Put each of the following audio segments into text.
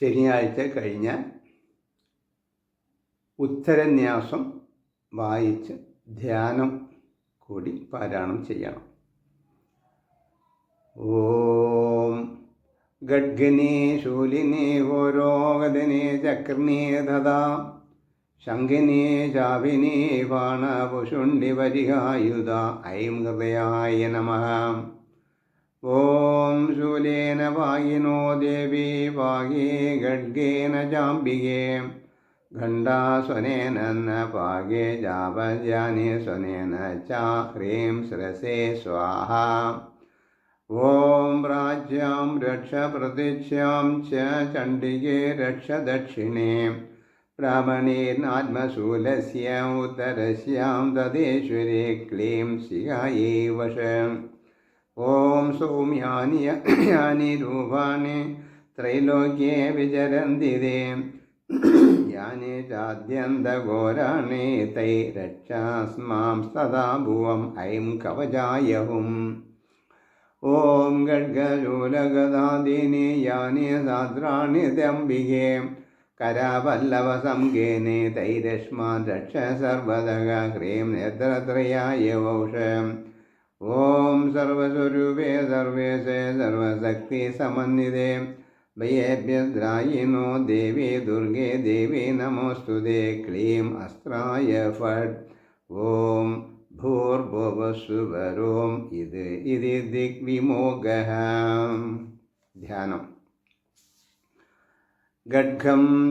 ശനിയാഴ്ച കഴിഞ്ഞാൽ ഉത്തരന്യാസം വായിച്ച് ധ്യാനം കൂടി പാരായണം ചെയ്യണം. ഓം ഗഡ്ഗനേ ശൂലിനേ ഓരോഗതനേ ചക്രനേ ദദാ ശങ്കിനേ ചാവിനേ ബാണപുഷുണ്ടി വരികായുധ ഐം ഹൃദയായ നമഃ. ॐ शूलेन वायिनो देवी वागी खड्गेन जाम्बिगे घण्टास्वनेन न पागे जापजानि स्वनेन च ह्रीं श्रसे स्वाहा। ॐ राज्यां रक्ष प्रतीक्षां च चण्डिके रक्ष दक्षिणे प्रामणेनात्मशूलस्य उत्तरस्यां तदेश्वरे क्लीं शिगायै वश। ഓം സൗമ്യാനി യാനി രൂപാണി ത്രൈലോക്യേ വിചരന്തി യാനി ചാദ്യന്തഘോരാണി തൈ രക്ഷാസ്മാം സദാ ഭുവം ഐം കവചായവും ഓം ഖഡ്ഗശൂലഗദാദീനി യാനി സാദ്രാണി ദംബികേ. കരാവല്ലവസംഗേനെ തൈരശ്മാൻ രക്ഷ സർവതക ഹ്രീം നേത്രത്രയായ വൗഷം ॐ सर्वस्वरूपे सर्वेशे सर्वशक्तिसमन्विते। भयेभ्यद्रायिनो देवी दुर्गे देवी नमोऽस्तु दे क्लीं अस्त्राय फट्। ॐ भूर्भुवस्वरोम्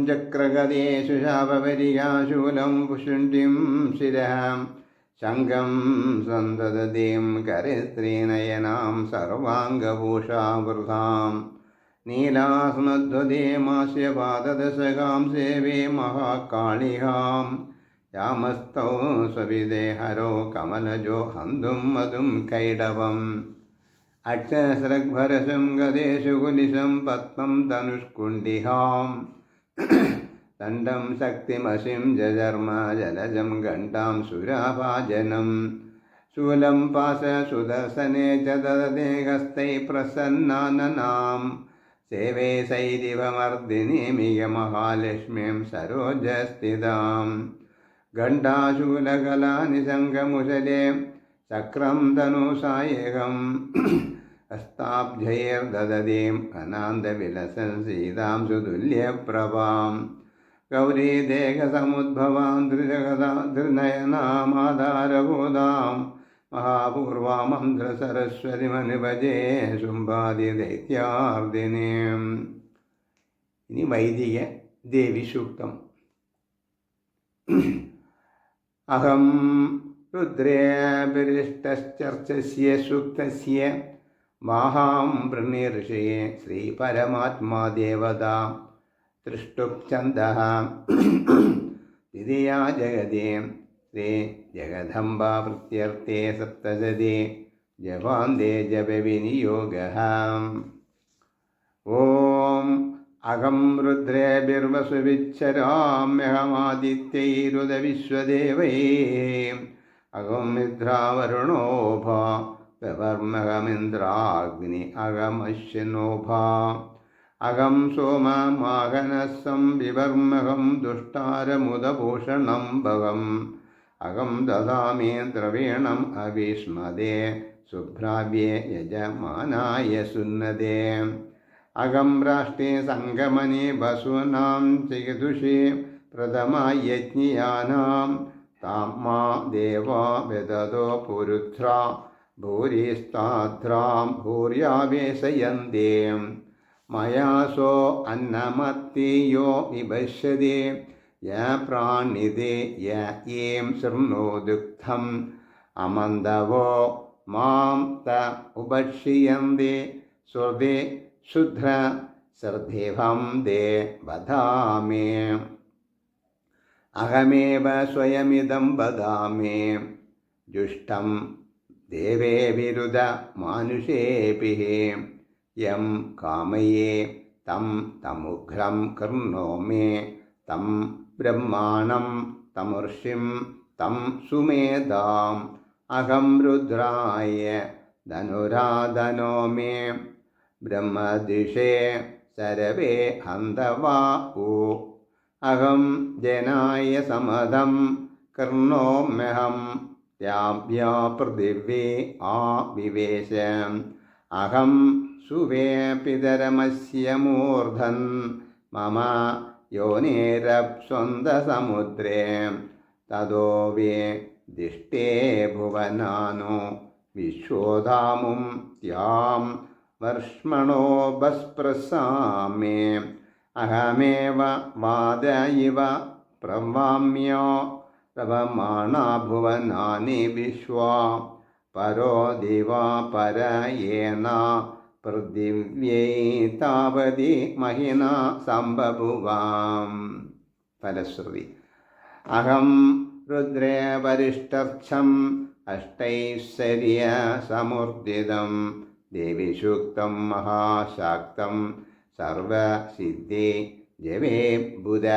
चक्रगदे घ्गं शूलं पुषुण्ठिं शिरः। ശംഖം സന്തതതിം കരസ്ത്രീനയനാം സർവാംഗഭൂഷാവൃതാം. നീലാസ്മധ്വതീമാസ്യ പാദദശകാം സേവേ മഹാകാളികാം. രാമസ്തൗ സ്വവിദേ ഹരോ കമലജോ ഹന്തും മതും കൈടവം. അക്ഷസ്രഗ്ഭരശം ഗതേഷു കുലിശം പത്മം ധനുഷ്കുണ്ടിഹാം. ദണ്ഡം ശക്തിമശിം ജജർമ ജലജം ഘണ്ടാം സുരാഭാജനം ശൂലം പാശ സുദർശനെ ച ദദേഹസ്ഥൈ പ്രസന്നാനനാം. സേവേ സൈരിവമർദിനീമിക മഹാലക്ഷ്മീം സരോജസ്ഥിതാം. ഘണ്ടാശൂലകലാനിശങ്കമുശലേ ചക്രം ധനുസായകം. ഹസ്താബ്ജൈർദദീം അനാന്തവിലസൻ സീതാം സുതുല്യപ്രഭാം. ഗൗരീദേഹസമുദ്ഭവാം ധൃജഗതാ ധൃനയനാമാധാരഭൂതാം മഹാപൂർവാമന്ത്രസരസ്വതിമനുഭജേ ശുംഭാദിദൈത്യാർദിനീം ഇനി വൈദിക ദേവി സൂക്തം അഹം രുദ്രേഭിരിഷ്ടശ്ചർച്ചസ്യ സൂക്തസ്യ മാഹാം വൃണ്ണിഋഷയെ ശ്രീപരമാത്മാ ദേവത തൃഷ്ടുപ്ഛന്ദ ദ്വിതീയാ ജഗതി. ശ്രീ ജഗദംബാവൃത്യർത്ഥേ സപ്തശതി ജപാന്തേ ജപവിനിയോഗ. ഓം അഹം രുദ്രേഭിർവസുവിച്ഛരാമ്യഹമാദിത്യൈരുദവിശ്വദേവൈ. അഹം നിദ്രാവരുണോഭ ബവർമഹമിന്ദ്രാഗ്നി അഹമശ്വനോഭ അകം സോമമാഹനസം വിവർമഹം ദുഷ്ടാരമുദഭൂഷണം ഭഗം അകം ദദാമി ദ്രവീണം അവിഷ്മദേ ശുഭ്രാവ്യേ യജമാനായ സുന്നതേ അകം രാഷ്ട്രേ സംഗമനെ വസൂനാം ചികിതുഷേ പ്രഥമയജ്ഞിയാനാം താമാ ദേവാ വിദതോ പുരുധ്ര ഭൂരിസ്താധ്രാം ഭൂര്യാവേശയന്തേം. മയാസോ അന്നമത്തിയോ വിഭഷ്യതി യ പ്രാണിതേ യ ഏം ശൃണു ദുഃഖം അമന്തവോ മാം ത ഉപക്ഷിയന്തേ സുർദേ ശുദ്ര ശ്രദ്ധിവം ദേ വധാമേ. അഹമേവ സ്വയമിതം വദാമേ ജുഷ്ടം ദേവേ വിരുദ മാനുഷേഭി यं कामये तं तमुघ्रं कृणोमि तं ब्रह्माणं तमर्षिं तं सुमेधाम् अहं रुद्राय धनुराधनोमि ब्रह्मदिशे सर्वे हन्धवा अहं जनाय समदं कृणोम्यहं पृथिवी आविवेश। അഹം സുവേ പിതരമസ്യ മൂർധൻ. മമ യോനേരപ്സ്വന്തസമുദ്രേ. തതോ വേ ദിഷ്ടേ ഭുവനാനോ. വിശ്വോധാമും ത്യാം വർഷ്മണോ ബസ്പ്രസാമേ അഹമേവ വാദ ഇവ പ്രവാമ്യോ. പ്രവമാണാ ഭുവനാനി വിശ്വാ പരോ ദിവാ പരയേന പൃഥിവ്യൈ താവതി മഹിന സംബഭുവാം. ഫലശ്രുതി അഹം രുദ്രേ വരിഷ്ഠം അഷ്ടൈശ്വര്യസമുർജിതം ദേവിഷുക്തം മഹാശാക്തം സർവസിദ്ധി ജവേ ബുധ.